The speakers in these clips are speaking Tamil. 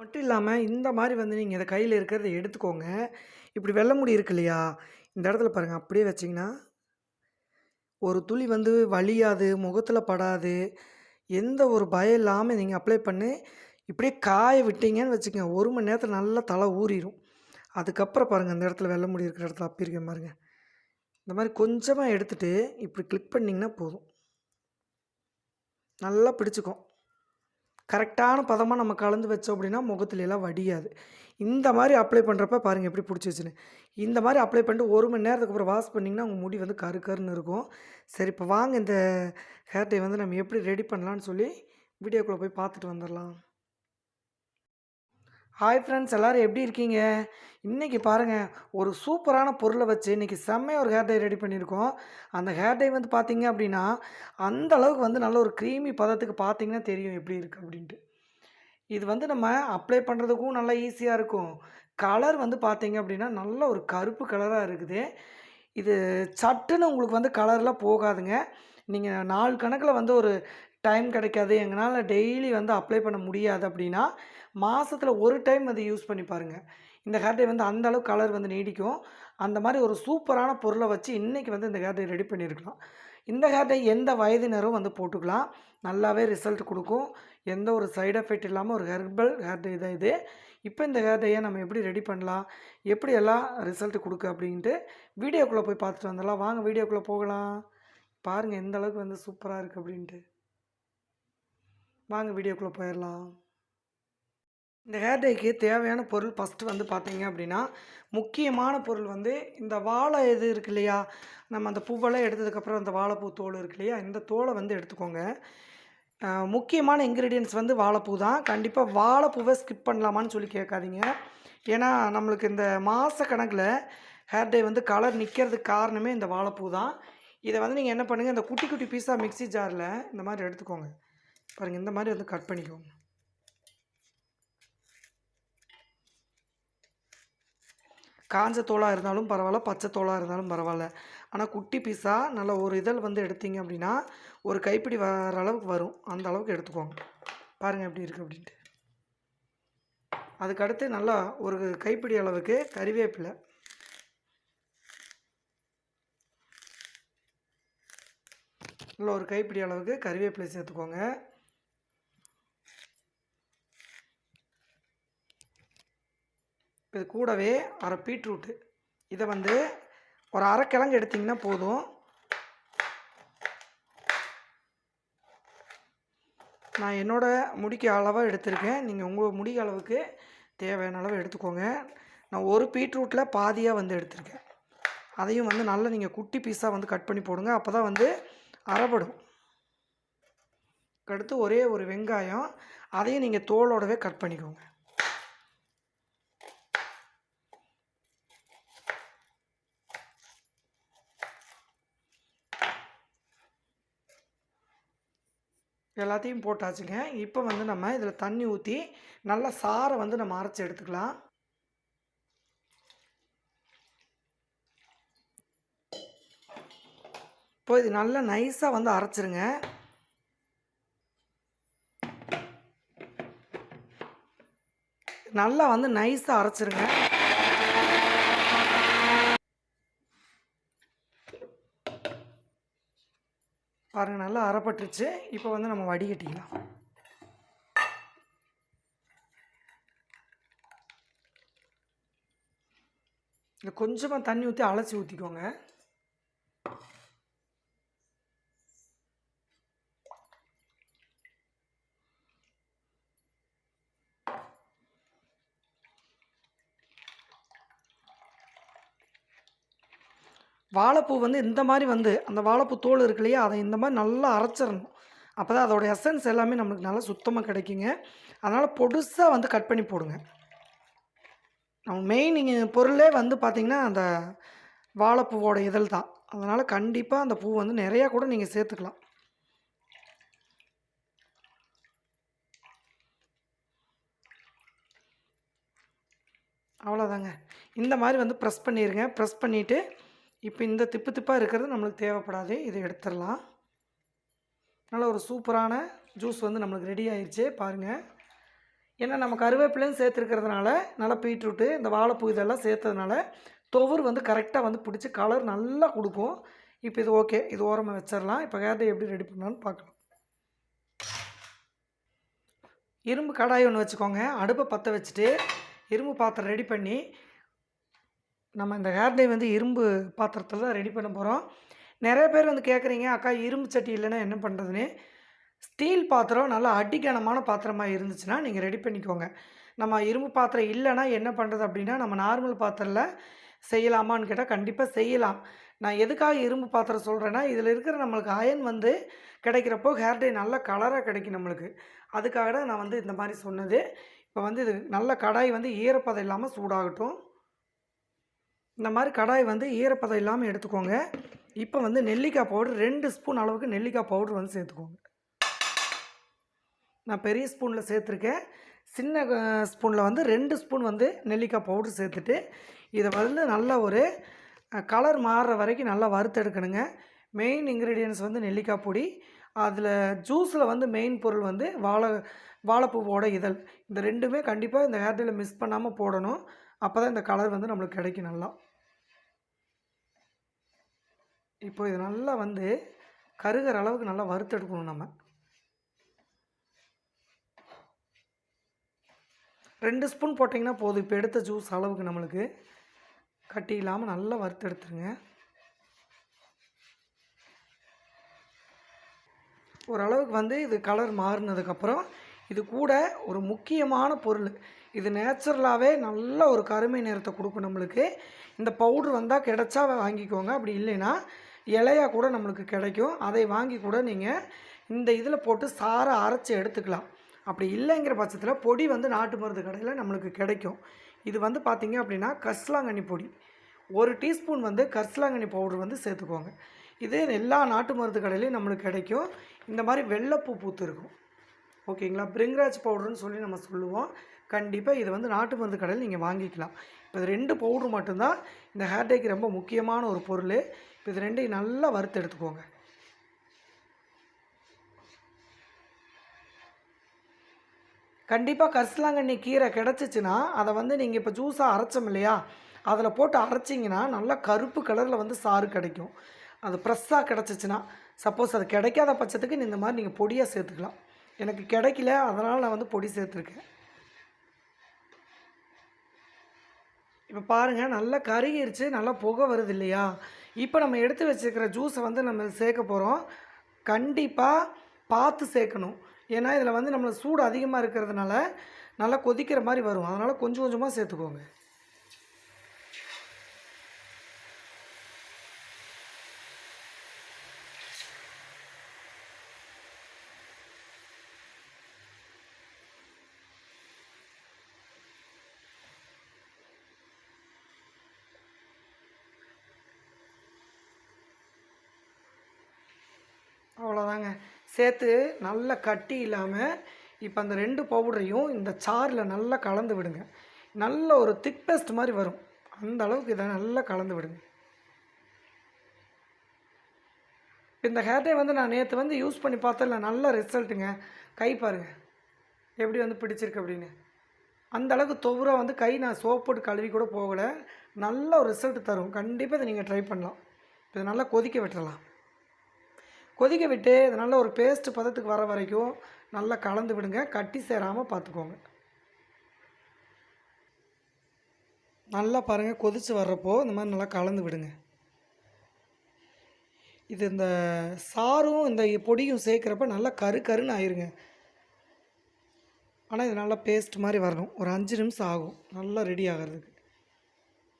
மட்டும் இல்லாமல் இந்த மாதிரி வந்து நீங்கள் இதை கையில் இருக்கிறத எடுத்துக்கோங்க. இப்படி வெள்ளை முடி இருக்கு இல்லையா? இந்த இடத்துல பாருங்கள் அப்படியே வச்சிங்கன்னா ஒரு துளி வந்து வலியாது முகத்தில் படாது. எந்த ஒரு பயம் இல்லாமல் நீங்கள் அப்ளை பண்ணி இப்படியே காய விட்டீங்கன்னு வச்சுக்கோங்க. ஒரு மணி நேரத்தில் நல்லா தலை ஊறிடும் அதுக்கப்புறம் பாருங்கள் இந்த இடத்துல வெள்ள முடி இருக்கிற இடத்துல அப்படி இருக்க பாருங்க. இந்த மாதிரி கொஞ்சமாக எடுத்துகிட்டு இப்படி கிளிக் பண்ணிங்கன்னா போதும். நல்லா பிடிச்சிக்கும். கரெக்டான பதமாக நம்ம கலந்து வச்சோம் அப்படின்னா முகத்துல எல்லாம் வடியாது. இந்த மாதிரி அப்ளை பண்ணுறப்ப பாருங்கள் எப்படி பிடிச்சி வச்சுன்னு. இந்த மாதிரி அப்ளை பண்ணிட்டு ஒரு மணி நேரத்துக்கு அப்புறம் வாஷ் பண்ணிங்கன்னா உங்கள் முடி வந்து கரு கருன்னு இருக்கும். சரி இப்போ வாங்க இந்த ஹேர் டை வந்து நம்ம எப்படி ரெடி பண்ணலான்னு சொல்லி வீடியோக்குள்ளே போய் பார்த்துட்டு வந்துடலாம். ஹாய் ஃப்ரெண்ட்ஸ் எல்லோரும் எப்படி இருக்கீங்க? இன்றைக்கி பாருங்கள் ஒரு சூப்பரான பொருளை வச்சு இன்றைக்கி செம்மையாக ஒரு ஹேர் டை ரெடி பண்ணியிருக்கோம். அந்த ஹேர் டை வந்து பார்த்தீங்க அப்படின்னா அந்த அளவுக்கு வந்து நல்ல ஒரு க்ரீமி பதத்துக்கு பார்த்தீங்கன்னா தெரியும் எப்படி இருக்குது அப்படின்ட்டு. இது வந்து நம்ம அப்ளை பண்ணுறதுக்கும் நல்லா ஈஸியாக இருக்கும். கலர் வந்து பார்த்தீங்க அப்படின்னா நல்ல ஒரு கருப்பு கலராக இருக்குது. இது சட்டுன்னு உங்களுக்கு வந்து கலர்லாம் போகாதுங்க. நீங்கள் நாள் கணக்கில் வந்து ஒரு டைம் கிடைக்காது. எங்களால் டெய்லி வந்து அப்ளை பண்ண முடியாது அப்படின்னா மாதத்தில் ஒரு டைம் அது யூஸ் பண்ணி பாருங்கள் இந்த ஹேர் டை வந்து அந்த அளவுக்கு கலர் வந்து நீடிக்கும். அந்த மாதிரி ஒரு சூப்பரான பொருளை வச்சு இன்றைக்கி வந்து இந்த ஹேர் டை ரெடி பண்ணியிருக்கலாம். இந்த ஹேர் டை எந்த வயதினரும் வந்து போட்டுக்கலாம். நல்லாவே ரிசல்ட் கொடுக்கும். எந்த ஒரு சைடு எஃபெக்ட் இல்லாமல் ஒரு ஹெர்பல் ஹேர் டை தான் இது. இப்போ இந்த ஹேர் டையை நம்ம எப்படி ரெடி பண்ணலாம்? எப்படி எல்லாம் ரிசல்ட் கொடுக்கு அப்படின்ட்டு வீடியோக்குள்ளே போய் பார்த்துட்டு வந்துடலாம். வாங்க வீடியோக்குள்ளே போகலாம். பாருங்கள் எந்த அளவுக்கு வந்து சூப்பராக இருக்குது அப்படின்ட்டு. வாங்க வீடியோக்குள்ளே போயிடலாம் இந்த ஹேர் டைக்கு தேவையான பொருள் ஃபஸ்ட்டு வந்து பார்த்தீங்க அப்படின்னா முக்கியமான பொருள் வந்து இந்த வாழை இது இருக்கு இல்லையா? நம்ம அந்த பூவெல்லாம் எடுத்ததுக்கப்புறம் அந்த வாழைப்பூ தோல் இருக்கு இல்லையா? இந்த தோலை வந்து எடுத்துக்கோங்க. முக்கியமான இன்க்ரீடியன்ஸ் வந்து வாழைப்பூ தான். கண்டிப்பாக வாழைப்பூவை ஸ்கிப் பண்ணலாமான்னு சொல்லி கேட்காதீங்க. ஏன்னா நம்மளுக்கு இந்த மாத கணக்கில் ஹேர் டை வந்து கலர் நிற்கிறதுக்கு காரணமே இந்த வாழைப்பூ தான். இதை வந்து நீங்கள் என்ன பண்ணுங்கள் இந்த குட்டி குட்டி பீஸாக மிக்ஸி ஜாரில் இந்த மாதிரி எடுத்துக்கோங்க. பாருங்கள் இந்த மாதிரி வந்து கட் பண்ணிக்கோங்க. காஞ்ச தோலாக இருந்தாலும் பரவாயில்ல பச்சை தோலாக இருந்தாலும் பரவாயில்ல. ஆனால் குட்டி பீஸாக நல்ல ஒரு இதழ் வந்து எடுத்தீங்க அப்படின்னா ஒரு கைப்பிடி வர அளவுக்கு வரும். அந்த அளவுக்கு எடுத்துக்கோங்க. பாருங்கள் எப்படி இருக்குது அப்படின்ட்டு. அதுக்கடுத்து நல்லா ஒரு கைப்பிடி அளவுக்கு கறிவேப்பிலை. நல்லா ஒரு கைப்பிடி அளவுக்கு கறிவேப்பிலை சேர்த்துக்கோங்க. இது கூடவே அரை பீட்ரூட்டு. இதை வந்து ஒரு அரை கிழங்கு எடுத்திங்கன்னா போதும். நான் என்னோட முடிக்கு அளவாக எடுத்திருக்கேன். நீங்கள் உங்கள் முடி அளவுக்கு தேவையான அளவு எடுத்துக்கோங்க. நான் ஒரு பீட்ரூட்டில் பாதியாக வந்து எடுத்திருக்கேன். அதையும் வந்து நல்லா நீங்கள் குட்டி பீஸாக வந்து கட் பண்ணி போடுங்க. அப்போ தான் வந்து அறப்படும் அடுத்து ஒரே ஒரு வெங்காயம். அதையும் நீங்கள் தோலோடவே கட் பண்ணிக்கோங்க. எல்லாத்தையும் போட்டாச்சுங்க. இப்போ வந்து நம்ம இதில் தண்ணி ஊற்றி நல்லா சாரை வந்து நம்ம அரைச்சி எடுத்துக்கலாம். இப்போ இது நல்லா நைஸாக வந்து அரைச்சிருங்க. நல்லா வந்து நைஸாக அரைச்சிருங்க. பாருங்கள் நல்லா அறப்பட்டுருச்சு. இப்போ வந்து நம்ம வடிகட்டிக்கலாம் இல்லை கொஞ்சமாக தண்ணி ஊற்றி அலசி ஊற்றிக்கோங்க வாழைப்பூ வந்து இந்த மாதிரி வந்து அந்த வாழைப்பூ தோல் இருக்கு இல்லையா அதை இந்த மாதிரி நல்லா அரைச்சிடணும். அப்போ தான் அதோட எசன்ஸ் எல்லாமே நம்மளுக்கு நல்லா சுத்தமாக கிடைக்குங்க. அதனால் பொடுசாக வந்து கட் பண்ணி போடுங்க. நம்ம மெயின் நீங்கள் பொருளே வந்து பார்த்திங்கன்னா அந்த வாழைப்பூவோட இதழ் தான். அதனால் கண்டிப்பாக அந்த பூ வந்து நிறையா கூட நீங்கள் சேர்த்துக்கலாம். அவ்வளோதாங்க இந்த மாதிரி வந்து ப்ரெஸ் பண்ணிடுங்க ப்ரெஸ் பண்ணிவிட்டு இப்போ இந்த திப்பு திப்பாக இருக்கிறது நம்மளுக்கு தேவைப்படாது இதை எடுத்துடலாம். நல்ல ஒரு சூப்பரான ஜூஸ் வந்து நம்மளுக்கு ரெடி ஆயிடுச்சு பாருங்கள் ஏன்னா நம்ம கருவேப்பிலையும் சேர்த்துருக்கிறதுனால நல்லா பீட்ரூட்டு இந்த வாழைப்பூ இதெல்லாம் சேர்த்ததுனால துவரு வந்து கரெக்டாக வந்து பிடிச்சி கலர் நல்லா கொடுக்கும். இப்போ இது ஓகே இது ஓரமாக வச்சிடலாம். இப்போ கேரட்டை எப்படி ரெடி பண்ணலான்னு பார்க்கலாம். இரும்பு கடாய் ஒன்று வச்சுக்கோங்க. அடுப்பை பற்ற வச்சுட்டு இரும்பு பாத்திரம் ரெடி பண்ணி நம்ம இந்த ஹேர் டை வந்து இரும்பு பாத்திரத்தில் தான் ரெடி பண்ண போகிறோம் நிறைய பேர் வந்து கேட்குறீங்க அக்கா இரும்பு சட்டி இல்லைன்னா என்ன பண்ணுறதுன்னு ஸ்டீல் பாத்திரம் நல்லா அடிக்கனமான பாத்திரமாக இருந்துச்சுன்னா நீங்கள் ரெடி பண்ணிக்கோங்க. நம்ம இரும்பு பாத்திரம் இல்லைன்னா என்ன பண்ணுறது அப்படின்னா நம்ம நார்மல் பாத்திரத்தில் செய்யலாமான்னு கேட்டால் கண்டிப்பாக செய்யலாம். நான் எதுக்காக இரும்பு பாத்திரம் சொல்கிறேன்னா இதில் இருக்கிற நம்மளுக்கு அயன் வந்து கிடைக்கிறப்போ ஹேர் டை நல்ல கலராக கிடைக்கும் நம்மளுக்கு. அதுக்காக தான் நான் வந்து இந்த மாதிரி சொன்னது. இப்போ வந்து இது நல்ல கடாய் வந்து ஈரப்பதம் இல்லாமல் சூடாகட்டும். இந்த மாதிரி கடாய் வந்து ஈரப்பதம் இல்லாமல் எடுத்துக்கோங்க. இப்போ வந்து நெல்லிக்காய் பவுடர் ரெண்டு ஸ்பூன் அளவுக்கு நெல்லிக்காய் பவுடர் வந்து சேர்த்துக்கோங்க. நான் பெரிய ஸ்பூனில் சேர்த்துருக்கேன். சின்ன ஸ்பூனில் வந்து ரெண்டு ஸ்பூன் வந்து நெல்லிக்காய் பவுடர் சேர்த்துட்டு இதை வந்து நல்ல ஒரு கலர் மாறுற வரைக்கும் நல்லா வறுத்தெடுக்கணுங்க. மெயின் இன்க்ரீடியன்ஸ் வந்து நெல்லிக்காய் பொடி அதில் ஜூஸில் வந்து மெயின் பொருள் வந்து வாழை வாழைப்பூவோட இதழ். இந்த ரெண்டுமே கண்டிப்பாக இந்த ஹேர் டேயில் மிஸ் பண்ணாமல் போடணும். அப்போ தான் இந்த கலர் வந்து நம்மளுக்கு கிடைக்கும் நல்லா. இப்போ இது நல்லா வந்து கருகிற அளவுக்கு நல்லா வறுத்தெடுக்கணும் நம்ம. ரெண்டு ஸ்பூன் போட்டிங்கன்னா போதும். இப்போ எடுத்த ஜூஸ் அளவுக்கு நம்மளுக்கு கட்டி இல்லாமல் நல்லா வறுத்தெடுத்துருங்க ஓரளவுக்கு வந்து இது கலர் மாறினதுக்கப்புறம் இது கூட ஒரு முக்கியமான பொருள். இது நேச்சுரலாகவே நல்ல ஒரு கருமை நிறத்தை கொடுக்கும் நம்மளுக்கு. இந்த பவுட்ரு வந்தால் கிடச்சா வாங்கிக்கோங்க. அப்படி இல்லைன்னா இலையாக கூட நம்மளுக்கு கிடைக்கும். அதை வாங்கி கூட நீங்கள் இந்த இதில் போட்டு சாரை அரைச்சி எடுத்துக்கலாம். அப்படி இல்லைங்கிற பட்சத்தில் பொடி வந்து நாட்டு மருந்து கடையில் நம்மளுக்கு கிடைக்கும். இது வந்து பார்த்திங்க அப்படின்னா கஸ்லாங்கண்ணி பொடி. ஒரு டீஸ்பூன் வந்து கஸ்லாங்கண்ணி பவுடர் வந்து சேர்த்துக்கோங்க. இது எல்லா நாட்டு மருந்து கடையிலையும் நம்மளுக்கு கிடைக்கும். இந்த மாதிரி வெள்ளைப்பூ பூத்து இருக்கும். ஓகேங்களா? பிரிங்ராஜ் பவுடர்னு சொல்லி நம்ம சொல்லுவோம். கண்டிப்பாக இது வந்து நாட்டு மருந்து கடையில் நீங்கள் வாங்கிக்கலாம். இப்போ இது ரெண்டு பவுட்ரு மட்டும்தான். இந்த ஹேர் டேக்கு ரொம்ப முக்கியமான ஒரு பொருள். இப்போ இது ரெண்டையும் நல்லா வறுத்து எடுத்துக்கோங்க. கண்டிப்பாக கரிசலாங்கண்ணி கீரை கிடச்சிச்சின்னா அதை வந்து நீங்கள் இப்போ ஜூஸாக அரைச்சோம் இல்லையா? அதில் போட்டு அரைச்சிங்கன்னா நல்லா கருப்பு கலரில் வந்து சாறு கிடைக்கும். அது ஃப்ரெஷ்ஷாக கிடச்சிச்சின்னா சப்போஸ் அது கிடைக்காத பட்சத்துக்கு இந்த மாதிரி நீங்கள் பொடியாக சேர்த்துக்கலாம். எனக்கு கிடைக்கல அதனால் நான் வந்து பொடி சேர்த்துருக்கேன். இப்போ பாருங்கள் நல்லா கருகிருச்சு நல்லா புகை வருது இல்லையா இப்போ நம்ம எடுத்து வச்சுருக்கிற ஜூஸை வந்து நம்ம சேர்க்க போகிறோம் கண்டிப்பாக பார்த்து சேர்க்கணும். ஏன்னா இதில் வந்து நம்மளுக்கு சூடு அதிகமாக இருக்கிறதுனால நல்லா கொதிக்கிற மாதிரி வரும். அதனால் கொஞ்சம் கொஞ்சமாக சேர்த்துக்கோங்க. அவ்வளோதாங்க சேர்த்து நல்லா கட்டி இல்லாமல் இப்போ அந்த ரெண்டு பவுடரையும் இந்த சாரில் நல்லா கலந்து விடுங்க. நல்ல ஒரு திக் பேஸ்ட் மாதிரி வரும். அந்த அளவுக்கு இதை நல்லா கலந்து விடுங்க. இந்த ஹேர் டை வந்து நான் நேற்று வந்து யூஸ் பண்ணி பார்த்ததில்ல நல்ல ரிசல்ட்டுங்க கை பாருங்கள் எப்படி வந்து பிடிச்சிருக்கு அப்படின்னு. அந்த அளவுக்கு தொவரா வந்து கை நான் சோப் போட்டு கழுவி கூட போகலை. நல்ல ஒரு ரிசல்ட் தரும். கண்டிப்பாக இதை நீங்கள் ட்ரை பண்ணலாம். இதை நல்லா கொதிக்க விட்டுறலாம். கொதிக்க விட்டு இது நல்ல ஒரு பேஸ்ட் பதத்துக்கு வர வரைக்கும் நல்லா கலந்து விடுங்க. கட்டி சேராமல் பார்த்துக்கோங்க. நல்லா பாருங்கள் கொதித்து வர்றப்போ இந்த மாதிரி நல்லா கலந்து விடுங்க. இது இந்த சாரும் இந்த பொடியும் சேர்க்குறப்ப நல்லா கரு கருன்னு ஆயிருங்க. ஆனால் இது நல்லா பேஸ்ட் மாதிரி வரணும். ஒரு அஞ்சு நிமிஷம் ஆகும். நல்லா ரெடி ஆகிறதுக்கு.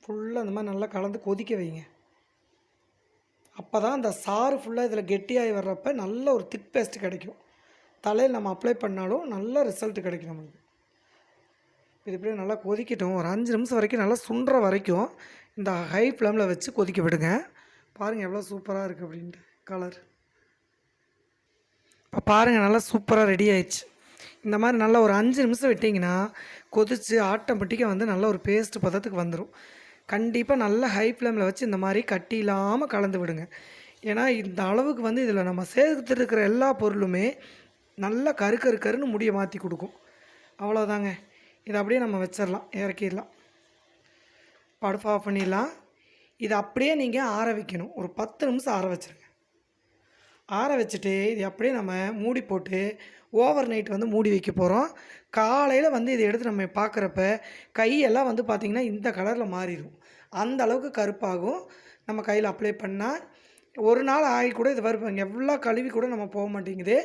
ஃபுல்லாக இந்த மாதிரி நல்லா கலந்து கொதிக்க வைங்க. அப்போ தான் அந்த சாறு ஃபுல்லாக இதில் கெட்டியாகி வர்றப்ப நல்ல ஒரு திக் பேஸ்ட் கிடைக்கும். தலையில் நம்ம அப்ளை பண்ணாலும் நல்ல ரிசல்ட் கிடைக்கும் நம்மளுக்கு. இது இப்படியே நல்லா கொதிக்கட்டும். ஒரு அஞ்சு நிமிஷம் வரைக்கும் நல்லா சுண்டுற வரைக்கும் இந்த ஹை ஃப்ளேமில் வச்சு கொதிக்க விடுங்க. பாருங்கள் எவ்வளோ சூப்பராக இருக்குது அப்படின்ட்டு கலர் இப்போ பாருங்கள் நல்லா சூப்பராக ரெடி ஆயிடுச்சு. இந்த மாதிரி நல்லா ஒரு அஞ்சு நிமிஷம் விட்டிங்கன்னா கொதித்து ஆட்டோமேட்டிக்காக வந்து நல்ல ஒரு பேஸ்ட் பதத்துக்கு வந்துடும் கண்டிப்பாக நல்ல ஹை ஃப்ளேமில் வச்சு இந்த மாதிரி கட்டி இல்லாமல் கலந்து விடுங்க. ஏன்னா இந்த அளவுக்கு வந்து இதில் நம்ம சேர்த்துருக்கிற எல்லா பொருளுமே நல்லா கரு கரு கருன்னு முடியை மாற்றி கொடுக்கும். அவ்வளோதாங்க இதை அப்படியே நம்ம வச்சிடலாம் இறக்கிடலாம். படுப்பு ஆஃப் பண்ணிடலாம். இதை அப்படியே நீங்கள் ஆற வைக்கணும். ஒரு பத்து நிமிஷம் ஆற வச்சுருங்க. ஆற வச்சுட்டு இது அப்படியே நம்ம மூடி போட்டு ஓவர் நைட் வந்து மூடி வைக்க போகிறோம் காலையில் வந்து இதை எடுத்து நம்ம பார்க்குறப்ப கையெல்லாம் வந்து பார்த்திங்கன்னா இந்த கலரில் மாறிடும் அந்த அளவுக்கு கருப்பாகும். நம்ம கையில் அப்ளை பண்ணால் ஒரு நாள் ஆகி கூட இது வருவாங்க எவ்வளோ கழுவி கூட நம்ம போக மாட்டேங்குது.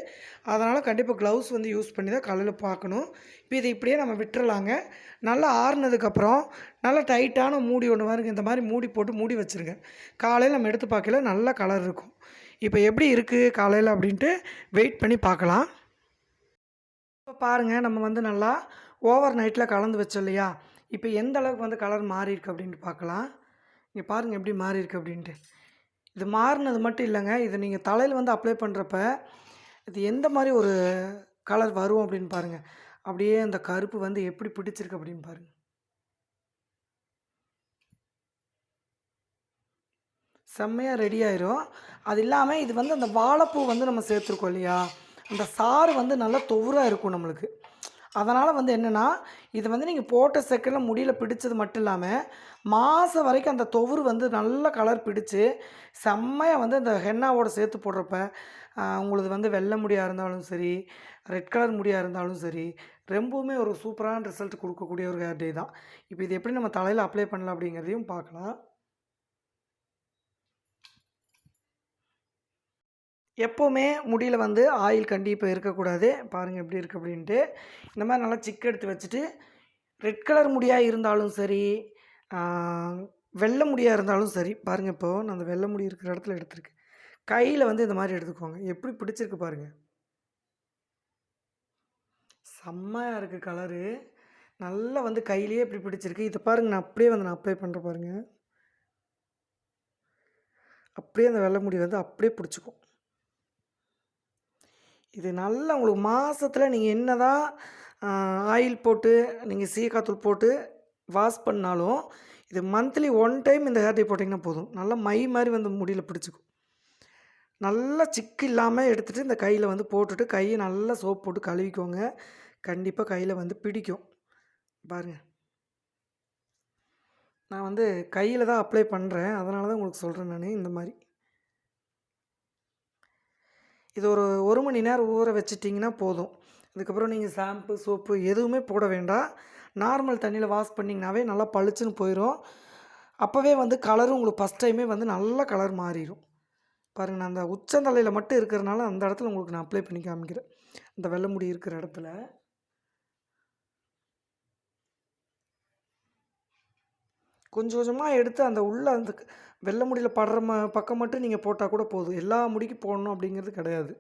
அதனால் கண்டிப்பாக க்ளவுஸ் வந்து யூஸ் பண்ணி தான் காலையில் பார்க்கணும். இப்போ இதை இப்படியே நம்ம விட்டுறலாங்க. நல்லா ஆறுனதுக்கப்புறம் நல்லா டைட்டான மூடி ஒன்று வருங்க இந்த மாதிரி மூடி போட்டு மூடி வச்சுருங்க. காலையில் நம்ம எடுத்து பார்க்கல நல்ல கலர் இருக்கும். இப்போ எப்படி இருக்குது காலையில் அப்படின்ட்டு வெயிட் பண்ணி பார்க்கலாம். இப்போ பாருங்கள் நம்ம வந்து நல்லா ஓவர் நைட்டில் கலந்து வச்சோம் இல்லையா? இப்போ எந்த அளவுக்கு வந்து கலர் மாறியிருக்கு அப்படின்ட்டு பார்க்கலாம். இங்கே பாருங்கள் எப்படி மாறியிருக்கு அப்படின்ட்டு. இது மாறினது மட்டும் இல்லைங்க. இது நீங்கள் தலையில் வந்து அப்ளை பண்ணுறப்ப இது எந்த மாதிரி ஒரு கலர் வரும் அப்படின்னு பாருங்கள் அப்படியே அந்த கருப்பு வந்து எப்படி பிடிச்சிருக்கு அப்படின்னு பாருங்கள் செம்மையாக ரெடி ஆயிரும். அது இல்லாமல் இது வந்து அந்த வாழைப்பூ வந்து நம்ம சேர்த்துருக்கோம் இல்லையா? அந்த சாறு வந்து நல்லா தொவராக இருக்கும் நம்மளுக்கு. அதனால் வந்து என்னென்னா இது வந்து நீங்கள் போட்ட செகண்டில் முடியில் பிடிச்சது மட்டும் இல்லாமல் மாதம் வரைக்கும் அந்த தொவுறு வந்து நல்ல கலர் பிடிச்சி செம்மையாக வந்து அந்த ஹென்னாவோட சேர்த்து போடுறப்ப ஆஹ், வந்து வெள்ளை முடியாக இருந்தாலும் சரி ரெட் கலர் முடியாக இருந்தாலும் சரி ரொம்பவுமே ஒரு சூப்பரான ரிசல்ட் கொடுக்கக்கூடிய ஒரு ஹேர் டே தான். இப்போ இது எப்படி நம்ம தலையில் அப்ளை பண்ணலாம் அப்படிங்கிறதையும் பார்க்கலாம். எப்போவுமே முடியில் வந்து ஆயில் கண்டிப்பாக இருக்கக்கூடாது. பாருங்கள் எப்படி இருக்குது அப்படின்ட்டு. இந்த மாதிரி நல்லா சிக்கு எடுத்து வச்சுட்டு ரெட் கலர் முடியாக இருந்தாலும் சரி வெள்ளை முடியாக இருந்தாலும் சரி பாருங்கள் இப்போது நான் அந்த வெள்ளை முடி இருக்கிற இடத்துல எடுத்துருக்கேன். கையில் வந்து இந்த மாதிரி எடுத்துக்கோங்க. எப்படி பிடிச்சிருக்கு பாருங்கள் செம்மையாக இருக்குது கலரு. நல்லா வந்து கையிலேயே இப்படி பிடிச்சிருக்கு. இதை பாருங்கள் நான் அப்படியே வந்து நான் அப்ளை பண்ணுற பாருங்கள் அப்படியே அந்த வெள்ளை முடி வந்து அப்படியே பிடிச்சிக்கும். இது நல்லா உங்களுக்கு மாதத்தில் நீங்கள் என்ன தான் ஆயில் போட்டு நீங்கள் சீக்காத்தூள் போட்டு வாஷ் பண்ணாலும் இது மந்த்லி ஒன் டைம் இந்த ஹேர் டை போட்டிங்கன்னா போதும். நல்லா மை மாதிரி வந்து முடியில் பிடிச்சிக்கும். நல்லா சிக்கு இல்லாமல் எடுத்துகிட்டு இந்த கையில் வந்து போட்டுட்டு கையை நல்லா சோப் போட்டு கழுவிக்கோங்க. கண்டிப்பாக கையில் வந்து பிடிக்கும். பாருங்கள் நான் வந்து கையில் தான் அப்ளை பண்ணுறேன் அதனால தான் உங்களுக்கு சொல்கிறேன் நான் இந்த மாதிரி. இது ஒரு ஒரு மணி நேரம் ஊற வச்சிட்டிங்கன்னா போதும். அதுக்கப்புறம் நீங்கள் ஷாம்பு சோப்பு எதுவுமே போட வேண்டாம். நார்மல் தண்ணியில் வாஷ் பண்ணிங்கனாவே நல்லா பளிச்சுன்னு போயிடும் அப்போவே வந்து கலரும் உங்களுக்கு ஃபஸ்ட் டைமே வந்து நல்ல கலர் மாறிடும் பாருங்கள் நான் அந்த உச்சந்தலையில் மட்டும் இருக்கிறனால அந்த இடத்துல உங்களுக்கு நான் அப்ளை பண்ணி காமிக்கிறேன். இந்த வெள்ளை முடி இருக்கிற இடத்துல. கொஞ்சம் கொஞ்சமாக எடுத்து அந்த உள்ளே அந்த வெள்ளை முடியில் படுற ம பக்கம் மட்டும் நீங்கள் போட்டால் கூட போதும். எல்லா முடிக்கு போடணும் அப்படிங்கிறது கிடையாது.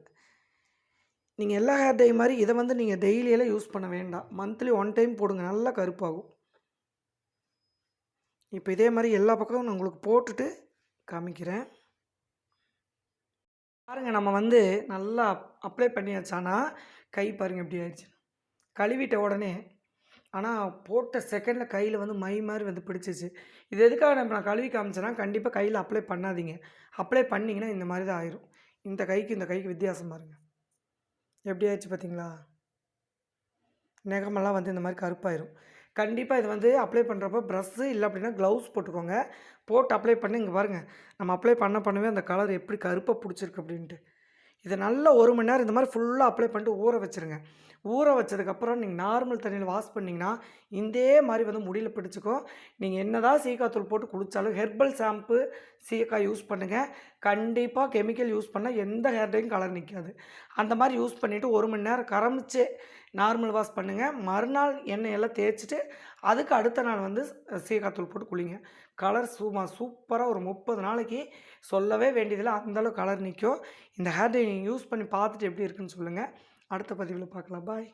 நீங்கள் எல்லா ஹேர் டை மாதிரி இதை வந்து நீங்கள் டெய்லியெல்லாம் யூஸ் பண்ண வேண்டாம். மந்த்லி ஒன் டைம் போடுங்க. நல்லா கருப்பாகும். இப்போ இதே மாதிரி எல்லா பக்கமும் நான் உங்களுக்கு போட்டுட்டு காமிக்கிறேன். பாருங்கள் நம்ம வந்து நல்லா அப்ளை பண்ணியாச்சானா கை பாருங்கள் எப்படி ஆயிடுச்சு. கழுவிட்ட உடனே ஆனால் போட்ட செகண்டில் கையில் வந்து மை மாதிரி வந்து பிடிச்சிச்சு. இது எதுக்காக நம்ம நான் கழுவி காமிச்சேன்னா கண்டிப்பாக கையில் அப்ளை பண்ணாதீங்க. அப்ளை பண்ணிங்கன்னா இந்த மாதிரி தான் ஆயிரும். இந்த கைக்கு இந்த கைக்கு வித்தியாசம் பாருங்கள் எப்படி ஆயிடுச்சு பார்த்தீங்களா நெகமெல்லாம் வந்து இந்த மாதிரி கருப்பாயிரும். கண்டிப்பாக இது வந்து அப்ளை பண்ணுறப்ப ப்ரஷ்ஷு இல்லை அப்படின்னா க்ளவுஸ் போட்டுக்கோங்க. போட்டு அப்ளை பண்ணி இங்கே பாருங்கள் நம்ம அப்ளை பண்ண பண்ணவே அந்த கலர் எப்படி கருப்பாக பிடிச்சிருக்கு அப்படின்ட்டு. இதை நல்லா ஒரு மணி நேரம் இந்த மாதிரி ஃபுல்லாக அப்ளை பண்ணிட்டு ஊற வச்சுருங்க. ஊற வச்சதுக்கப்புறம் நீங்கள் நார்மல் தண்ணியில் வாஷ் பண்ணிங்கன்னா இதே மாதிரி வந்து முடியில் பிடிச்சிக்கும். நீங்கள் என்னதான் சீக்காத்தூள் போட்டு குளித்தாலும் ஹெர்பல் ஷாம்பு சீக்காய் யூஸ் பண்ணுங்கள் கண்டிப்பாக கெமிக்கல் யூஸ் பண்ணால் எந்த ஹேர் டையும் கலர் நிற்காது அந்த மாதிரி யூஸ் பண்ணிவிட்டு ஒரு மணி நேரம் கரமிச்சு நார்மல் வாஷ் பண்ணுங்கள் மறுநாள் எண்ணெய் எல்லாம் தேய்ச்சிட்டு அதுக்கு அடுத்த நாள் வந்து சீக்காத்தூள் போட்டு குளிங்க. கலர் சும்மா சூப்பராக ஒரு முப்பது நாளைக்கு சொல்லவே வேண்டியதில்லை. அந்தளவு கலர் நிற்கும் இந்த ஹேர் டை நீங்கள் யூஸ் பண்ணி பார்த்துட்டு எப்படி இருக்குன்னு சொல்லுங்கள் அடுத்த பதிவில் பார்க்கலாம். பாய்